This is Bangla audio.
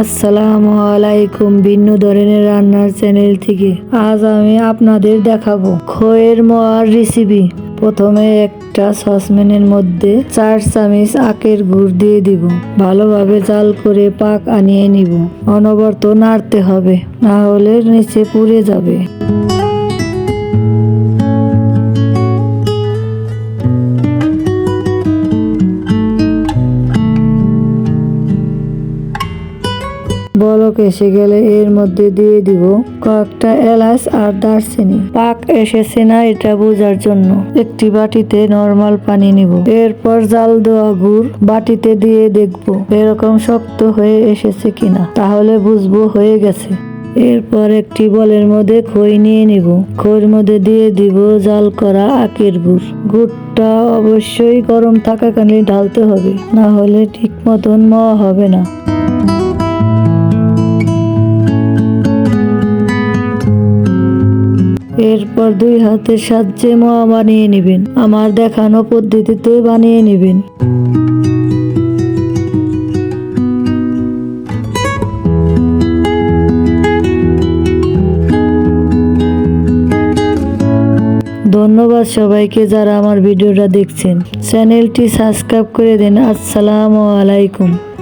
আসসালামু আলাইকুম ভিন্ন ধরনের রান্নার চ্যানেল থেকে। আজ আমি আপনাদের দেখাবো খয়ের মোয়ার রেসিপি প্রথমে একটা সসম্যানের মধ্যে চার চামচ আখের গুড় দিয়ে দিব। ভালোভাবে জাল করে পাক আনিয়ে নিব। অনবরত নাড়তে হবে, না হলে নিচে পুড়ে যাবে। বলক এসে গেলে এর মধ্যে দিয়ে দিব কয়েকটা এলাচ আর দারচিনি। পাক এসেছে না এটা বোঝার জন্য। একটি বাটিতে নরমাল পানি নিব। এরপর জাল দেওয়া গুড় বাটিতে দিয়ে দেখব এরকম শক্ত হয়ে এসেছে কিনা। তাহলে বুঝব হয়ে গেছে। এরপর একটি বলের মধ্যে খই নিয়ে নিব। খইয়ের মধ্যে দিয়ে দিব জাল করা আখের গুড়। গুড়টা অবশ্যই গরম থাকাকালীন ঢালতে হবে। না হলে ঠিক মতন মওয়া হবে না। এরপর দুই হাতের সাহায্যে মোয়া বানিয়ে নেবেন। আমার দেখানো পদ্ধতিতে বানিয়ে নেবেন। ধন্যবাদ সবাইকে যারা আমার ভিডিওটা দেখছেন। চ্যানেলটি সাবস্ক্রাইব করে দিন। আসসালামু আলাইকুম।